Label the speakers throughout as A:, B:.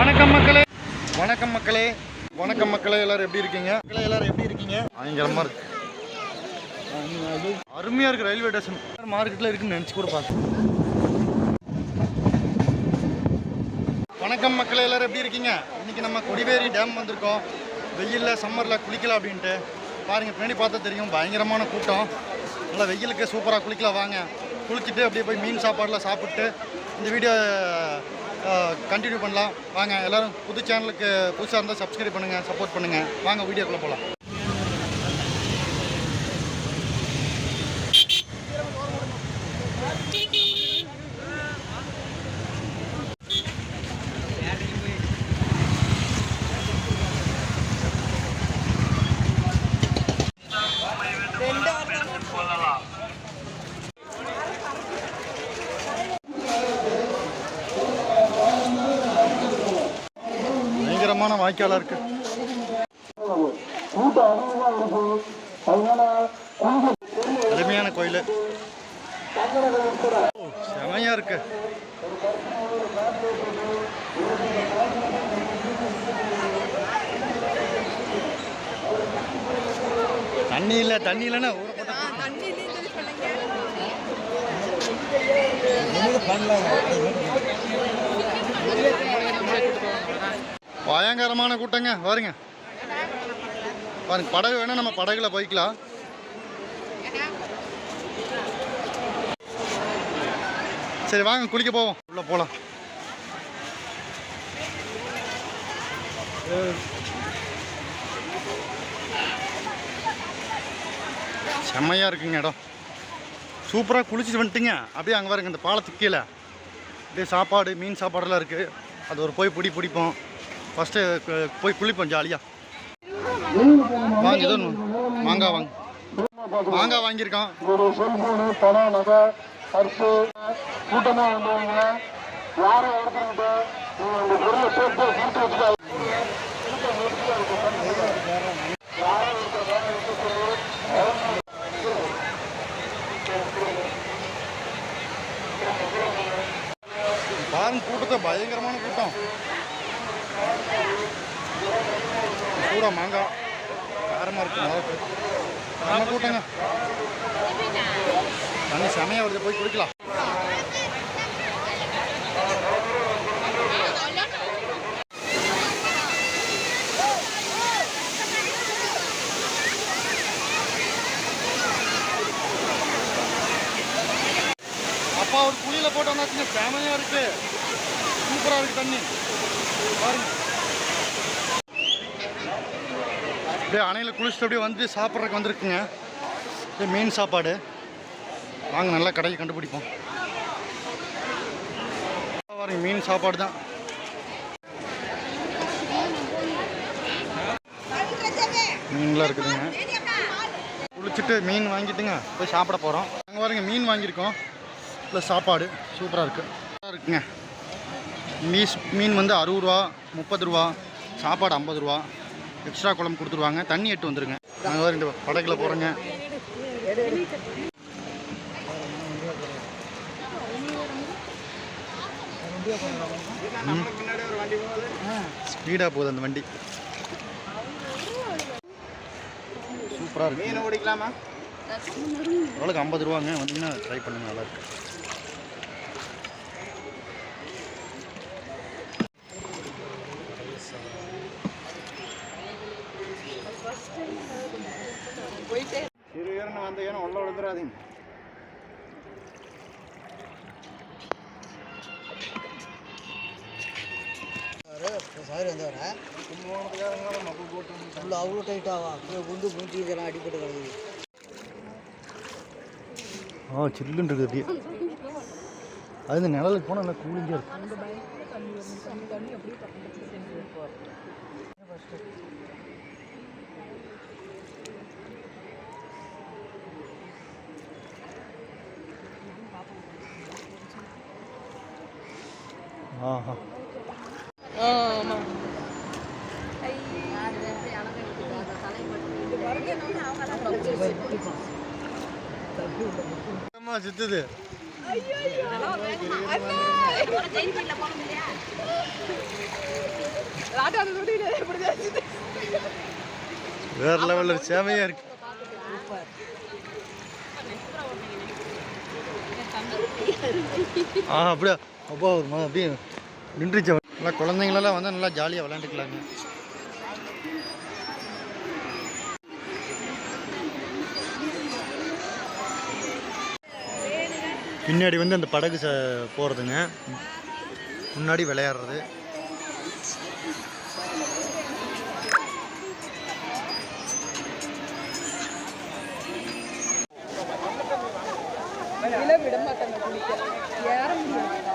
A: வணக்கம் மக்களே. வணக்கம் மக்களே. வணக்கம் மக்களே எல்லாரும் எப்படி இருக்கீங்க? மக்களே எல்லாரும் எப்படி இருக்கீங்க? பயங்கரமா இருக்கு. அருமையா இருக்கு ரயில்வே ஸ்டேஷன். மார்க்கெட்ல இருக்குன்னு நினைச்சு கூட பார்த்தேன் வணக்கம் மக்களே எல்லாரும் எப்படி இருக்கீங்க? இன்னைக்கு நம்ம கொடிவேரி டேம் வந்திருக்கோம். வெயில்ல சம்மர்ல குளிக்கலாம் அப்படின்ட்டு. பாருங்க பின்னாடி பார்த்தா தெரியும் பயங்கரமான கூட்டம். நல்லா வெயிலுக்கு சூப்பராக குளிக்கலாம் வாங்க. குளிச்சுட்டு அப்படியே போய் மீன் சாப்பாடுலாம் சாப்பிட்டு இந்த வீடியோ கண்டினியூ பண்ணலாம். வாங்க எல்லாரும் புது சேனலுக்கு புதுசாக இருந்தால் சப்ஸ்கிரைப் பண்ணுங்கள் சப்போர்ட் பண்ணுங்கள் வாங்க வீடியோக்குள்ளே போகலாம் பயங்கரமான வாய்க்காலாக இருக்கு. அருமையான கோயில். செமையா இருக்கு. தண்ணி இல்லை தண்ணி இல்லைன்னா ஊரை போட்டு பயங்கரமான கூட்டங்க. பாருங்க பாருங்க படகு வேணா நம்ம படகுல போய்க்கலாம். சரி வாங்க குளிக்க போவோம். உள்ள போலாம். செம்மையா இருக்குங்க இடம். சூப்பராக குளிச்சுட்டு வந்துட்டுங்க. அப்படியே அங்கே பாருங்க இந்த பாலத்துக்கு கீழே. அப்படியே சாப்பாடு மீன் சாப்பாடெல்லாம் இருக்குது அது ஒரு போய் பிடி பிடிப்போம். ஃபஸ்ட்டு uh, போய் குளிப்போம் ஜாலியாக வாங்க ஏதோ மாங்காய் வாங்க. மாங்காய் வாங்கியிருக்கோம்.
B: ஒரு செல்போனு பணம் நகை பர்ஸு கூட்டமாக வந்தவங்க யாரும் எடுத்துக்கிட்டு நீங்க பொருளை சேர்த்து கொடுத்து வச்சுக்காது
A: பாருங்க கூட்டத்தை பயங்கரமான கூட்டம். பூரா மாங்காய். காரமாக இருக்கு இருக்கு நம்ம கூட்டங்க. தண்ணி செமையாக வருது போய் குடிக்கலாம். ஒரு குழியில் போட்டு வந்தாச்சுங்க செமையாக இருக்குது சூப்பராக இருக்குது தண்ணி. பாருங்க. அப்படியே அணையில் குளிச்சுட்டு அப்படியே வந்து சாப்பிட்றதுக்கு வந்திருக்குங்க. இது மீன் சாப்பாடு. வாங்க நல்லா கடையை கண்டுபிடிப்போம். பாருங்க மீன் சாப்பாடு தான். மீன்லாம் இருக்குதுங்க. குளிச்சுட்டு மீன் வாங்கிட்டுங்க போய் சாப்பிட போகிறோம் அங்கே பாருங்க மீன் வாங்கியிருக்கோம். ப்ளஸ் சாப்பாடு. சூப்பராக இருக்குது இருக்குங்க. மீஸ் மீன் வந்து அறுபது ரூபா முப்பது ரூபா சாப்பாடு ஐம்பது ரூபா. எக்ஸ்ட்ரா குழம்பு கொடுத்துருவாங்க. தண்ணி எட்டு வந்துருங்க. நாங்கள் இந்த படகுல போகிறோங்க ஸ்பீடாக போகுது அந்த வண்டி. சூப்பராக இருக்கு. மீன் ஓடிக்கலாமா? எவ்வளோக்கு ஐம்பது ரூபாங்க. வந்தீங்கன்னா ட்ரை பண்ணுங்க. நல்லா இருக்கு சிறு ஏறின வந்து ஏன்னா
C: சார் வந்தவரா
A: கும்பகோணத்துக்காரங்க மக்கள் போட்டு
C: உள்ள அவ்வளோ டைட்டாவா அப்படியே குண்டு மூஞ்சி இதெல்லாம் அடிபட்டு கிடக்குது
A: ஆ சில்லுன்னு இருக்குது அப்படியே அது இந்த நிழலுக்கு போனால் நல்லா கூலிங்காக இருக்கு சுத்துது.
D: ராஜா
A: வேற லெவலில் சேமையா இருக்கு. ஆ அப்படியா? அப்பா ஒரு மா- அப்படியே நின்றுச்சு நல்லா குழந்தைங்களெல்லாம் வந்து நல்லா ஜாலியாக விளையாண்டுக்கலாங்க. பின்னாடி வந்து அந்த படகு ச போகிறதுங்க முன்னாடி விளையாடுறது.
D: விட மாட்டாங்க குளிக்க. ஏற முடியாது.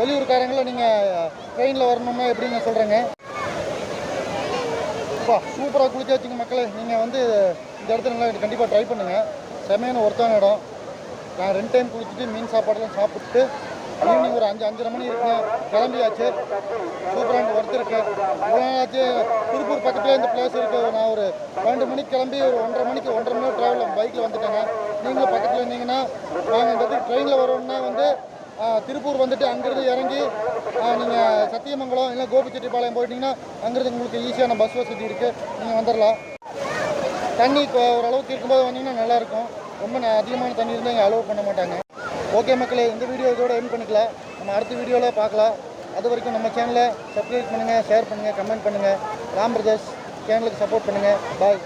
A: வெளியூர்காரங்களும் நீங்கள் ட்ரெயினில் வரணும்னா எப்படிங்க சொல்கிறேங்க அப்பா சூப்பராக குளிக்க வச்சுங்க மக்களே. நீங்கள் வந்து இந்த இடத்துல நல்லா கண்டிப்பாக ட்ரை பண்ணுங்கள் செமையான ஒருத்தான இடம். நான் ரெண்டு டைம் குளிச்சுட்டு மீன் சாப்பாடுலாம் சாப்பிட்டு ஈவினிங் ஒரு அஞ்சு அஞ்சரை மணி இருக்குங்க. கிளம்பியாச்சு. சூப்பரான ஒர்த்து இருக்கு. இவ்வளோ திருப்பூர் பக்கத்தில் இந்த பிளேஸ் இருக்குது நான் ஒரு பன்னெண்டு மணிக்கு கிளம்பி ஒரு ஒன்றரை மணிக்கு ஒன்றரை மணி நேரம் ட்ராவல் பைக்கில் வந்துட்டேங்க. நீங்களும் பக்கத்தில் இருந்தீங்கன்னா நாங்கள் இந்த ட்ரெயினில் வரோம்னா வந்து திருப்பூர் வந்துட்டு அங்கேருந்து இறங்கி நீங்கள் சத்தியமங்கலம் இல்லை கோபிச்செட்டிப்பாளையம் போயிட்டீங்கன்னா அங்கேருந்து உங்களுக்கு ஈஸியான பஸ் வசதி இருக்குது நீங்கள் வந்துடலாம் தண்ணி இப்போ ஓரளவுக்கு இருக்கும்போது வந்தீங்கன்னா நல்லாயிருக்கும் ரொம்ப அதிகமான தண்ணி இருந்தால் இங்கே அலோவ் பண்ண மாட்டாங்க. ஓகே மக்களே இந்த வீடியோ இதோட என் பண்ணிக்கலாம் நம்ம அடுத்த வீடியோவில் பார்க்கலாம். அது வரைக்கும் நம்ம சேனலை சப்ஸ்கிரைப் பண்ணுங்கள் ஷேர் பண்ணுங்கள் கமெண்ட் பண்ணுங்கள் ராம் பிரதர்ஸ் சேனலுக்கு சப்போர்ட் பண்ணுங்கள் பாய்